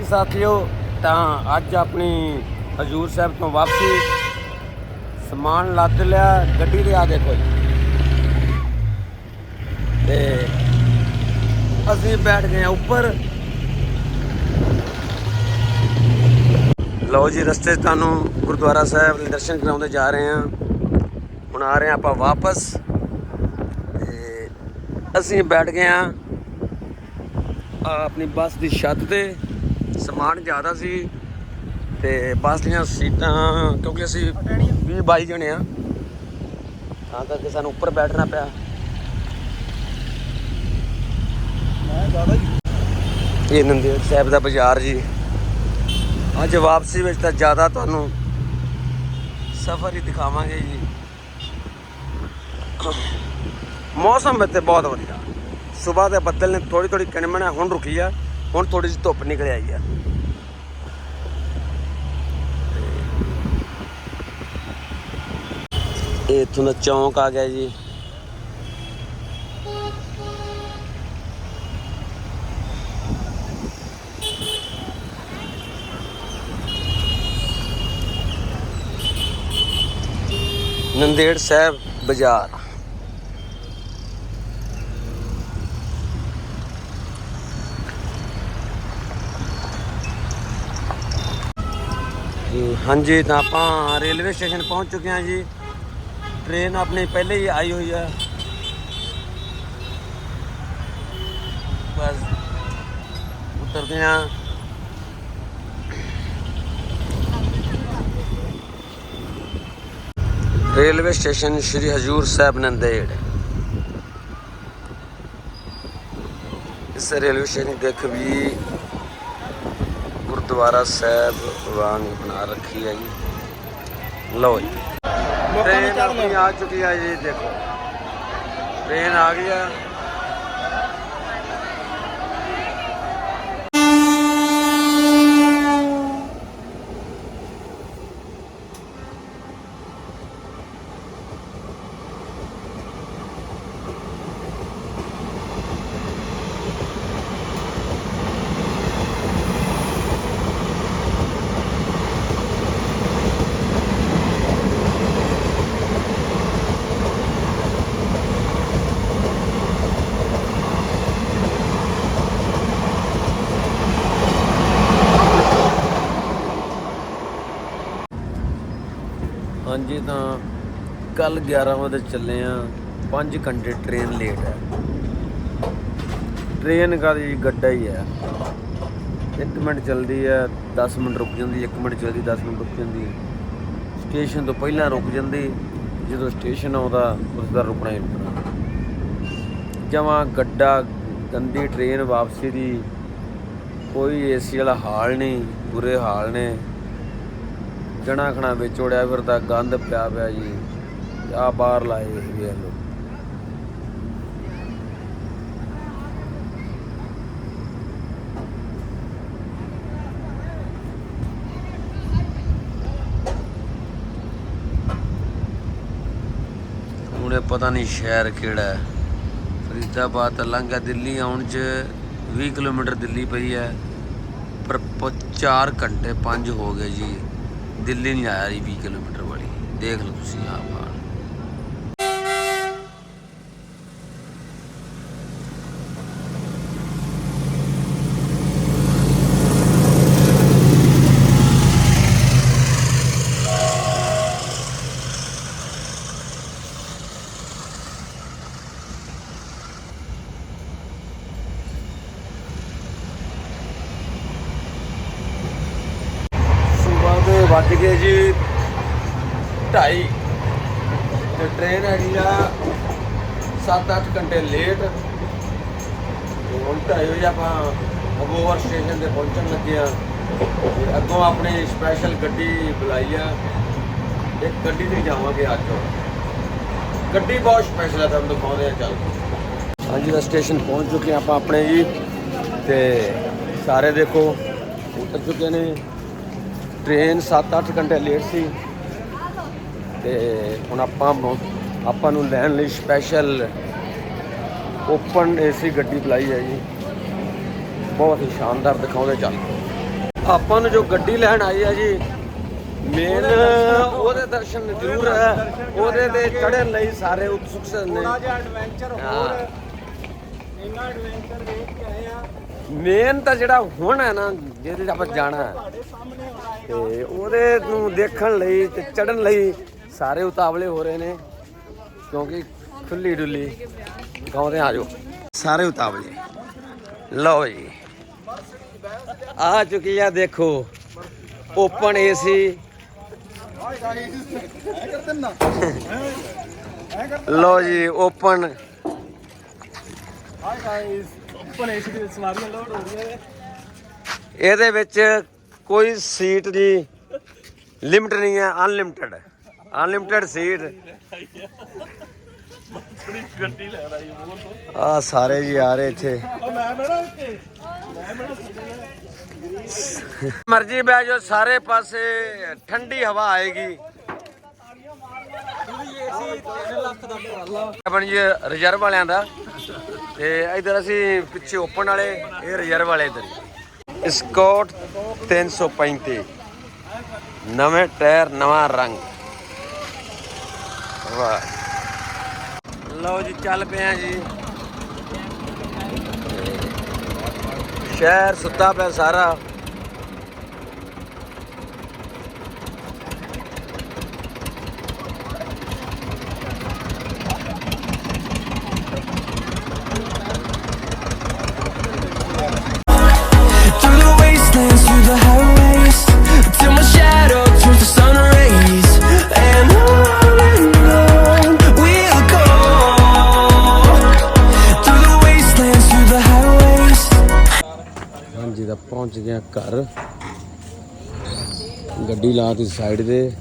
ਹਾਂਜੀ ਸਾਥੀਓ, ਤਾਂ ਅੱਜ ਆਪਣੀ ਹਜੂਰ ਸਾਹਿਬ ਤੋਂ ਵਾਪਸੀ ਸਮਾਨ ਲੱਦ ਲਿਆ, ਗੱਡੀ ਦੇ ਆ ਦੇਖੋ ਜੀ ਤੇ ਅਸੀਂ ਬੈਠ ਗਏ ਹਾਂ ਉੱਪਰ। ਲਓ ਜੀ, ਰਸਤੇ ਤੁਹਾਨੂੰ ਗੁਰਦੁਆਰਾ ਸਾਹਿਬ ਦੇ ਦਰਸ਼ਨ ਕਰਾਉਂਦੇ ਜਾ ਰਹੇ ਹਾਂ। ਹੁਣ ਆ ਰਹੇ ਹਾਂ ਆਪਾਂ ਵਾਪਸ। ਤੇ ਅਸੀਂ ਬੈਠ ਗਏ ਹਾਂ ਆ ਆਪਣੀ ਬੱਸ ਦੀ ਛੱਤ ਤੇ। ਸਮਾਨ ਜ਼ਿਆਦਾ ਸੀ ਤੇ ਬੱਸ ਦੀਆਂ ਸੀਟਾਂ, ਕਿਉਂਕਿ ਅਸੀਂ 20 22 ਜਣੇ ਆ। ਤਾਂ ਕਰਕੇ ਸਾਨੂੰ ਉੱਪਰ ਬੈਠਣਾ ਪਿਆ। ਇਹ ਨੰਦੇੜ ਸਾਹਿਬ ਦਾ ਬਾਜ਼ਾਰ ਜੀ। ਅੱਜ ਵਾਪਸੀ ਵਿੱਚ ਤਾਂ ਜ਼ਿਆਦਾ ਤੁਹਾਨੂੰ ਸਫ਼ਰ ਹੀ ਦਿਖਾਵਾਂਗੇ ਜੀ। ਮੌਸਮ ਵਿੱਚ ਬਹੁਤ ਵਧੀਆ। ਸਵੇਰ ਦੇ ਬੱਦਲ ਨੇ ਥੋੜੀ ਥੋੜੀ ਕਿਣਮਣ ਹੁਣ ਰੁਕੀ ਆ। ਹੁਣ ਥੋੜੀ ਜਿਹੀ ਧੁੱਪ ਨਿਕਲ ਆਈ ਆ। ਇਹ ਇੱਥੋਂ ਦਾ ਚੌਂਕ ਆ ਗਿਆ ਜੀ। ਨੰਦੇੜ ਸਾਹਿਬ ਬਾਜ਼ਾਰ ਜੀ ਹਾਂਜੀ, ਤਾਂ ਆਪਾਂ ਰੇਲਵੇ ਸਟੇਸ਼ਨ ਪਹੁੰਚ ਚੁੱਕੇ ਹਾਂ ਜੀ। ਟ੍ਰੇਨ ਆਪਣੀ ਪਹਿਲੇ ਹੀ ਆਈ ਹੋਈ ਹੈ। ਬਸ, ਉਤਰਦੇ ਹਾਂ। Railway station Shri Hazur Sahib Nanded. ਇਸ ਰੇਲਵੇ ਸਟੇਸ਼ਨ ਦੇਖ ਵੀ ਗੁਰਦੁਆਰਾ ਸਾਹਿਬ ਵਾਂਗ ਬਣਾ ਰੱਖੀ ਹੈ ਜੀ। ਲਓ ਜੀ। ਟ੍ਰੇਨ ਆਪਣੀ ਆ ਚੁੱਕੀ ਹੈ ਜੀ ਦੇਖੋ। ਟ੍ਰੇਨ ਆ ਗਈ ਆ। ਹਾਂਜੀ ਤਾਂ ਕੱਲ 11 ਵਜੇ ਚੱਲੇ ਆ 5 ਘੰਟੇ ਟ੍ਰੇਨ ਲੇਟ ਹੈ। ਟ੍ਰੇਨ ਕਾਦੀ ਗੱਡਾ ਹੀ ਹੈ। 1 ਮਿੰਟ ਚੱਲਦੀ ਹੈ 10 ਮਿੰਟ ਰੁਕ ਜਾਂਦੀ 1 ਮਿੰਟ ਚੱਲਦੀ 10 ਮਿੰਟ ਰੁਕ ਜਾਂਦੀ ਸਟੇਸ਼ਨ ਤੋਂ ਪਹਿਲਾਂ ਰੁਕ ਜਾਂਦੀ, ਜਦੋਂ ਸਟੇਸ਼ਨ ਆਉਂਦਾ, ਉਸ ਦਾ ਰੁਕਣਾ ਹੀ ਰੁਕਣਾ। ਜਮਾਂ ਗੱਡਾ, ਗੰਦੀ ਟ੍ਰੇਨ ਵਾਪਸੀ ਦੀ ਕੋਈ ਏਸੀ ਵਾਲਾ ਹਾਲ ਨਹੀਂ, ਬੁਰੇ ਹਾਲ ਨੇ। ਜਣਾ ਖਣਾ ਵਿੱਚ ਉੜਿਆ ਫਿਰਦਾ ਗੰਦ ਪਿਆ ਪਿਆ ਜੀ। ਆ ਬਾਹਰ ਲਾਏ ਵੇਖ ਲਓ ਹੁਣੇ ਪਤਾ ਨਹੀਂ ਸ਼ਹਿਰ ਕਿਹੜਾ ਹੈ। ਫਰੀਦਾਬਾਦ ਤੋਂ ਲੰਘਿਆ ਦਿੱਲੀ ਆਉਣ ਚ 20 ਕਿਲੋਮੀਟਰ ਦਿੱਲੀ ਪਈ ਹੈ। ਪਰ 4 ਘੰਟੇ 5 ਹੋ ਗਏ ਜੀ। ਦਿੱਲੀ ਨਹੀਂ ਆਇਆ ਜੀ 20 ਕਿਲੋਮੀਟਰ ਵਾਲੀ। ਦੇਖ ਲਓ ਤੁਸੀਂ ਆਪ ਹਾਲ ਸਵੇਰ ਦੇ ਵੱਜ ਗਏ ਜੀ 2:30 ਤੇ ਟ੍ਰੇਨ ਹੈਗੀ ਆ 7-8 ਘੰਟੇ ਲੇਟ ਤੇ ਹੁਣ 2:30 ਵਜੇ ਆਪਾਂ ਅਬੋਹਰ ਸਟੇਸ਼ਨ ਤੇ ਪਹੁੰਚਣ ਲੱਗੇ ਆ। ਤੇ ਅੱਗੋਂ ਆਪਣੀ ਸਪੈਸ਼ਲ ਗੱਡੀ ਬੁਲਾਈ ਆ। ਇੱਕ ਗੱਡੀ ਤੇ ਜਾਵਾਂਗੇ ਅੱਜ। ਗੱਡੀ ਬਹੁਤ ਸਪੈਸ਼ਲ ਆ, ਤੁਹਾਨੂੰ ਦਿਖਾਉਂਦੇ ਆ, ਚੱਲ। ਹਾਂਜੀ ਦਾ ਸਟੇਸ਼ਨ ਪਹੁੰਚ ਚੁੱਕੇ ਹਾਂ ਆਪਾਂ ਆਪਣੇ ਜੀ। ਤੇ ਸਾਰੇ ਦੇਖੋ, ਉਤਰ ਚੁੱਕੇ ਨੇ। ਟ੍ਰੇਨ 7-8 ਘੰਟੇ ਲੇਟ ਸੀ ਤੇ ਹੁਣ ਆਪਾਂ ਆਪਾਂ ਨੂੰ ਲੈਣ ਲਈ ਸਪੈਸ਼ਲ ਓਪਨ ਏਸੀ ਗੱਡੀ ਬੁਲਾਈ ਹੈ ਜੀ। ਬਹੁਤ ਹੀ ਸ਼ਾਨਦਾਰ ਦਿਖਾਉਂਦੇ ਚੱਲ। ਆਪਾਂ ਨੂੰ ਜੋ ਗੱਡੀ ਲੈਣ ਆਈ ਆ ਜੀ ਮੇਨ ਉਹਦੇ ਦਰਸ਼ਨ ਜ਼ਰੂਰ ਹੈ। ਉਹਦੇ ਤੇ ਚੜ੍ਹਨ ਲਈ ਸਾਰੇ ਉਤਸੁਕ ਨੇ। ਥੋੜਾ ਜਿਹਾ ਐਡਵੈਂਚਰ ਹਾਂ। ਹੋਰ। ਇੰਨਾ ਐਡਵੈਂਚਰ ਦੇਖ ਕੇ ਆਏ ਆ। ਮੇਨ ਤਾਂ ਜਿਹੜਾ ਹੁਣ ਹੈ ਨਾ ਜਿਹਦੇ ਆਪਾਂ ਜਾਣਾ ਹੈ। ਤੇ ਉਹਦੇ ਨੂੰ ਦੇਖਣ ਲਈ ਤੇ ਚੜਨ ਲਈ ਸਾਰੇ ਉਤਾਵਲੇ ਹੋ ਰਹੇ ਨੇ ਕਿਉਂਕਿ ਖੁੱਲੀ ਡੁੱਲੀ ਗਾਉਂਦੇ ਆ ਜਾਓ। ਸਾਰੇ ਉਤਾਵਲੇ। ਲਓ ਜੀ। ਆ ਚੁੱਕੀ ਆ ਦੇਖੋ ਓਪਨ ਏਸੀ। ਲਓ ਜੀ ਓਪਨ। ਹਾਈ ਗਾਇਸ ਉੱਪਰ ਏਸੀ ਦੀ ਸਵਾਰੀਆਂ ਲੋਡ ਹੋ ਰਹੀਆਂ ਨੇ। ਇਹਦੇ ਵਿੱਚ ਕੋਈ ਸੀਟ ਜੀ ਲਿਮਟ ਨਹੀਂ ਹੈ ਅਨਲਿਮਟਿਡ ਅਨਲਿਮਟਿਡ ਸੀਟ। ਆ ਸਾਰੇ ਜੀ ਆ ਰਹੇ ਇੱਥੇ। ਮਰਜ਼ੀ ਬਹਿ ਜਾਓ, ਸਾਰੇ ਪਾਸੇ ਠੰਡੀ ਹਵਾ ਆਏਗੀ। ਏਸੀ 3 ਲੱਖ ਦਾ ਟਰਾਲਾ ਆਪਣੀ ਜੀ ਰਿਜ਼ਰਵ ਵਾਲਿਆਂ ਦਾ। ਤੇ ਇਧਰ ਅਸੀਂ ਪਿੱਛੇ ਓਪਨ ਵਾਲੇ, ਇਹ ਰਿਜ਼ਰਵ ਵਾਲੇ ਇਧਰ। ਸਕਾਟ 335 ਨਵੇਂ ਟਾਇਰ ਨਵਾਂ ਰੰਗ ਵਾਹ ਲਓ ਜੀ ਚੱਲ ਪਏ ਆ ਜੀ। ਸ਼ਹਿਰ ਸੁੱਤਾ ਪਿਆ ਸਾਰਾ। ਘਰ। ਗੱਡੀ ਲਾਤੀ ਸਾਈਡ ਤੇ।